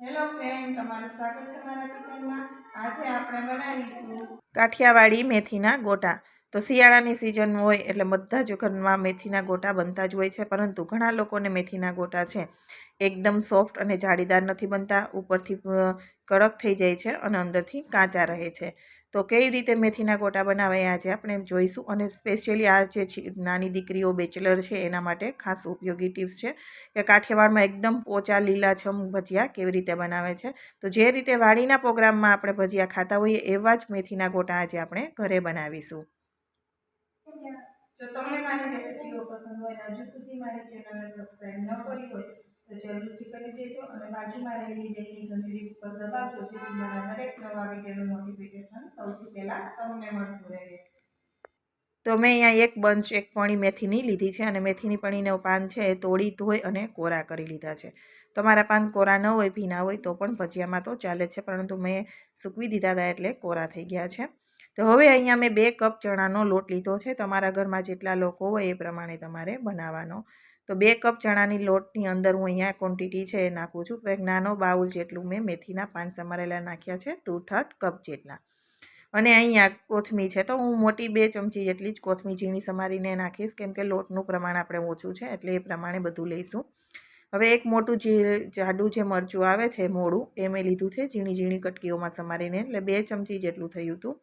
Hello friend તમારું સ્વાગત છે મારા કિચનમાં. આજે આપણે બનાવીશું કાઠિયાવાડી મેથીના ગોટા. તો શિયાળાની સિઝન હોય એટલે બધા જ ઘરમાં મેથીના ગોટા બનતા જ હોય છે, પરંતુ ઘણા લોકોને મેથીના ગોટા છે. એકદમ સોફ્ટ અને જાળીદાર નથી બનતા. ઉપરથી કડક થઈ જાય છે અને અંદરથી કાચા રહે છે. તો કઈ રીતે મેથીના ગોટા બનાવાય આજે આપણે જોઈશું અને સ્પેશિયલી આ જે નાની દીકરીઓ બેચલર છે એના માટે ખાસ ઉપયોગી ટિપ્સ છે કે કાઠિયાવાડમાં એકદમ પોચા લીલાછમ ભજીયા કેવી રીતે બનાવે છે. તો જે રીતે વાડીના પ્રોગ્રામમાં આપણે ભજીયા ખાતા હોઈએ એવા જ મેથીના ગોટા આજે આપણે ઘરે બનાવીશું. જો તમને મારી રેસિપીઓ પસંદ હોય હજુ સુધી મારી ચેનલને સબસ્ક્રાઈબ ન કરી હોય તો જરૂરથી કરી દેજો અને બાજુમાં રહેલી બેલની ઘંટડી ઉપર દબાવજો, જેથી મારા દરેક નવા વિડીયોનું નોટિફિકેશન સૌથી પહેલાં તમને મળતું રહે. તો મેં અહીંયા એક બંચ, એક પણી મેથીની લીધી છે અને મેથીની પણીને પાન છે એ તોડી ધોઈ અને કોરા કરી લીધા છે. તમારા પાન કોરા ન હોય, ભીના હોય, તો પણ ભજીયામાં તો ચાલે છે, પરંતુ મેં સૂકવી દીધા હતા એટલે કોરા થઈ ગયા છે. તો હવે અહીંયા મેં બે કપ ચણાનો લોટ લીધો છે. તમારા ઘરમાં જેટલા લોકો હોય એ પ્રમાણે તમારે બનાવવાનો તો બે કપ ચણાની લોટની અંદર હું અહીંયા ક્વોન્ટિટી છે એ નાખું છું. એક નાનો બાઉલ જેટલું મેં મેથીના પાન સમારેલા નાખ્યા છે ટુ થર્ડ કપ જેટલા. અને અહીંયા કોથમી છે. તો હું મોટી બે ચમચી જેટલી જ કોથમી ઝીણી સમારીને નાખીશ. કેમ કે લોટનું પ્રમાણ આપણે ઓછું છે, એટલે એ પ્રમાણે બધું લઈશું. હવે એક મોટું જે જાડું જે મરચું આવે છે, મોડું, એ મેં લીધું છે, ઝીણી ઝીણી કટકીઓમાં સમારીને. એટલે બે ચમચી જેટલું થયું હતું.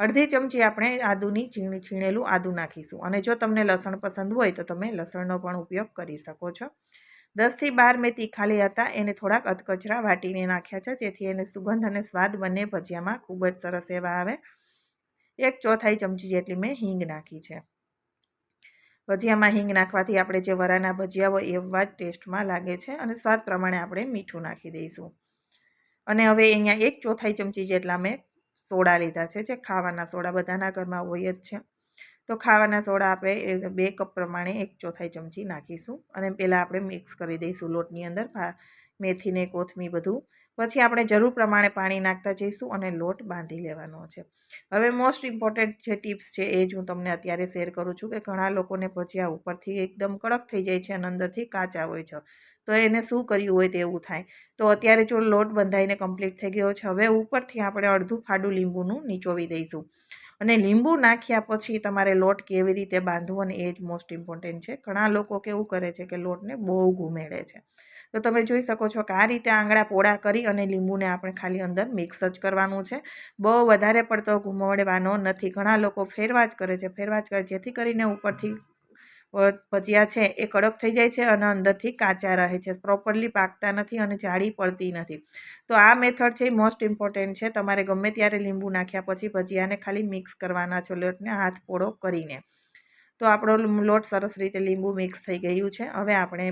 અડધી ચમચી આપણે આદુની છીણ, છીણેલું આદું નાખીશું. અને જો તમને લસણ પસંદ હોય તો તમે લસણનો પણ ઉપયોગ કરી શકો છો. દસથી બાર મેં તીખાલી હતા. એને થોડાક અધકચરા વાટીને નાખ્યા છે. જેથી એને સુગંધ અને સ્વાદ બંને ભજીયામાં ખૂબ જ સરસ એવા આવે. એક ચોથાઈ ચમચી જેટલી મેં હિંગ નાખી છે. ભજીયામાં હિંગ નાખવાથી આપણે જે વરાના ભજીયા હોય એવા જ ટેસ્ટમાં લાગે છે અને સ્વાદ પ્રમાણે આપણે મીઠું નાખી દઈશું. અને હવે અહીંયા એક ચોથાઈ ચમચી જેટલા મેં સોડા લીધા છે, જે ખાવાના સોડા બધાના ઘરમાં હોય જ છે. તો ખાવાના સોડા આપણે બે કપ પ્રમાણે એક ચોથાઈ ચમચી નાખીશું અને પહેલાં આપણે મિક્સ કરી દઈશું લોટની અંદર મેથીને કોથમી બધું. પછી આપણે જરૂર પ્રમાણે પાણી નાખતા જઈશું અને લોટ બાંધી લેવાનો છે. હવે મોસ્ટ ઇમ્પોર્ટન્ટ જે ટિપ્સ છે એ જ હું તમને અત્યારે શેર કરું છું કે ઘણા લોકોને ભજીયા ઉપરથી એકદમ કડક થઈ જાય છે અને અંદરથી કાચા હોય છે. તો એને શું કર્યું હોય તેવું થાય. તો અત્યારે જો લોટ બંધાઈને કમ્પ્લીટ થઈ ગયો છે, હવે ઉપરથી આપણે અડધું ફાડું લીંબુનું નીચોવી દઈશું. અને લીંબુ નાખ્યા પછી તમારે લોટ કેવી રીતે બાંધવો અને એ જ મોસ્ટ ઇમ્પોર્ટન્ટ છે. ઘણા લોકો કેવું કરે છે કે લોટને બહુ ઘૂમેડે છે. તો તમે જોઈ શકો છો કે આ રીતે આંગળા પોળા કરી અને લીંબુને આપણે ખાલી અંદર મિક્સ જ કરવાનું છે. બહુ વધારે પડતો ઘૂમવડવાનો નથી. ઘણા લોકો ફેરવા જ કરે છે ફેરવા જ કરે, જેથી કરીને ઉપરથી ભજીયા છે એ કડક થઈ જાય છે અને અંદરથી કાચા રહે છે. પ્રોપરલી પાકતા નથી અને જાળી પડતી નથી. તો આ મેથડ છે એ મોસ્ટ ઇમ્પોર્ટન્ટ છે. તમારે ગમે ત્યારે લીંબુ નાખ્યા પછી ભજીયાને ખાલી મિક્સ કરવાના છો. લોટને હાથ પોળો કરીને. તો આપણો લોટ સરસ રીતે લીંબુ મિક્સ થઈ ગયું છે. હવે આપણે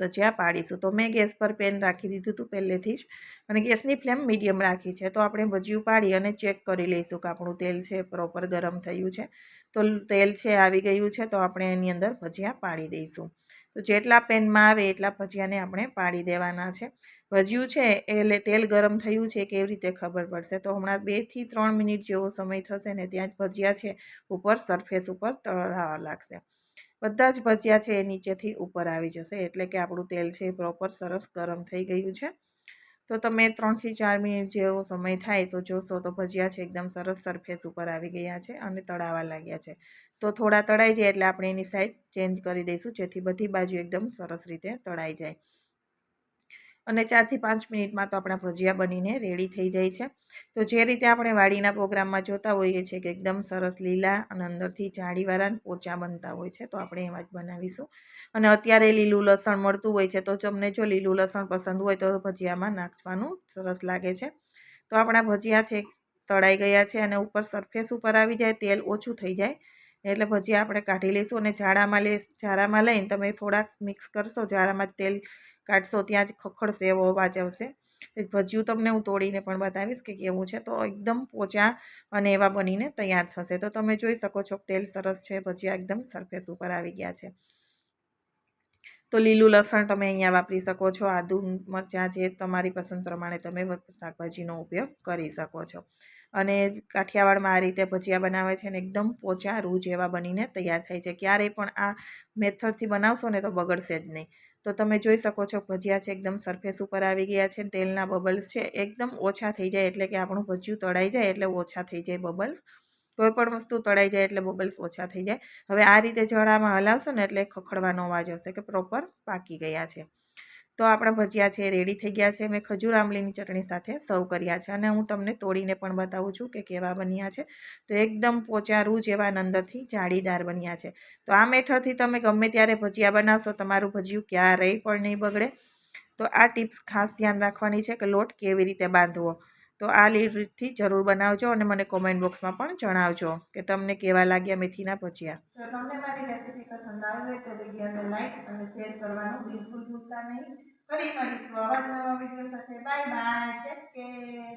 ભજીયા પાડીશું. તો મેં ગેસ પર પેન રાખી દીધું હતું પહેલેથી જ. અને ગેસની ફ્લેમ મીડિયમ રાખી છે. તો આપણે ભજીયું પાડી અને ચેક કરી લઈશું કે આપણું તેલ છે પ્રોપર ગરમ થયું છે. તો તેલ છે, આવી ગયું છે, તો આપણે એની અંદર ભજીયા પાડી દઈશું. તો જેટલા પેનમાં આવે એટલા ભજીયાને આપણે પાડી દેવાના છે. ભજીયું છે એટલે તેલ ગરમ થયું છે, કેવી રીતે ખબર પડશે? તો હમણાં બેથી ત્રણ મિનિટ જેવો સમય થશે ને ત્યાં જ ભજીયા છે, ઉપર સરફેસ ઉપર તળાવા લાગશે. બધા જ ભજીયા છે એ નીચેથી ઉપર આવી જશે, એટલે કે આપણું તેલ છે એ પ્રોપર સરસ ગરમ થઈ ગયું છે. તો તમે ત્રણથી ચાર મિનિટ જેવો સમય થાય તો જોશો તો ભજીયા છે એકદમ સરસ સરફેસ ઉપર આવી ગયા છે અને તળાવા લાગ્યા છે. તો થોડા તળાઈ જાય એટલે આપણે એની સાઈડ ચેન્જ કરી દઈશું જેથી બધી બાજુ એકદમ સરસ રીતે તળાઈ જાય. અને ચારથી પાંચ મિનિટમાં તો આપણા ભજીયા બનીને રેડી થઈ જાય છે. તો જે રીતે આપણે વાડીના પ્રોગ્રામમાં જોતા હોઈએ છીએ કે એકદમ સરસ લીલા અને અંદરથી જાળીવાળા પોચા બનતા હોય છે, તો આપણે એવા જ બનાવીશું. અને અત્યારે લીલું લસણ મળતું હોય છે, તો તમને જો લીલું લસણ પસંદ હોય તો ભજીયામાં નાખવાનું સરસ લાગે છે. તો આપણા ભજીયા છે, તળાઈ ગયા છે અને ઉપર સરફેસ ઉપર આવી જાય, તેલ ઓછું થઈ જાય. એટલે ભજીયા આપણે કાઢી લઈશું અને ઝાડામાં લે ઝાડામાં લઈને તમે થોડાક મિક્સ કરશો ઝાડામાં તેલ કાઢશો ત્યાં જ ખખડશે એવો અવાજ આવશે. ભજીયું તમને હું તોડીને પણ બતાવીશ કે કેવું છે. તો એકદમ પોચા અને એવા બનીને તૈયાર થશે. તો તમે જોઈ શકો છો તેલ સરસ છે. ભજીયા એકદમ સરફેસ ઉપર આવી ગયા છે. તો લીલું લસણ તમે અહીંયા વાપરી શકો છો. આદુ, મરચાં જે તમારી પસંદ પ્રમાણે તમે શાકભાજીનો ઉપયોગ કરી શકો છો. અને કાઠિયાવાડમાં આ રીતે ભજીયા બનાવે છે ને એકદમ પોચા રૂ જેવા બનીને તૈયાર થાય છે. ક્યારેય પણ આ મેથડથી બનાવશો ને તો બગડશે જ નહીં. તો તમે જોઈ શકો છો, ભજીયા છે એકદમ સરફેસ ઉપર આવી ગયા છે, તેલના બબલ્સ છે, એકદમ ઓછા થઈ જાય એટલે કે આપણું ભજીયું તળાઈ જાય એટલે ઓછા થઈ જાય બબલ્સ. કોઈ પણ વસ્તુ તળાઈ જાય એટલે બબલ્સ ઓછા થઈ જાય. હવે આ રીતે જળામાં હલાવશો ને એટલે ખખડવાનો અવાજ હશે કે પ્રોપર પાકી ગયા છે. તો આપણા ભજીયા છે રેડી થઈ ગયા છે. મેં ખજૂર આંબલીની ચટણી સાથે સર્વ કર્યા છે અને હું તમને તોડીને પણ બતાવું છું કે કેવા બન્યા છે. તો એકદમ પોચા રૂ જેવા અંદરથી જાળીદાર બન્યા છે. તો આ મેથડથી તમે ગમે ત્યારે ભજીયા બનાવશો તમારું ભજીયું ક્યારેય પણ નહીં બગડે. તો આ ટિપ્સ ખાસ ધ્યાન રાખવાની છે કે લોટ કેવી રીતે બાંધવો. તો આ રીતથી જરૂર બનાવજો અને મને કોમેન્ટ બોક્સમાં પણ જણાવજો કે તમને કેવા લાગ્યા મેથીના ભજીયા જો તમને મારી રેસીપી પસંદ આવી તો વિડીયોને લાઈક અને શેર કરવાનું બિલકુલ ભૂલતા નહીં. ફરી મળીશું આવા નવા વીડિયો સાથે. Bye bye. Take care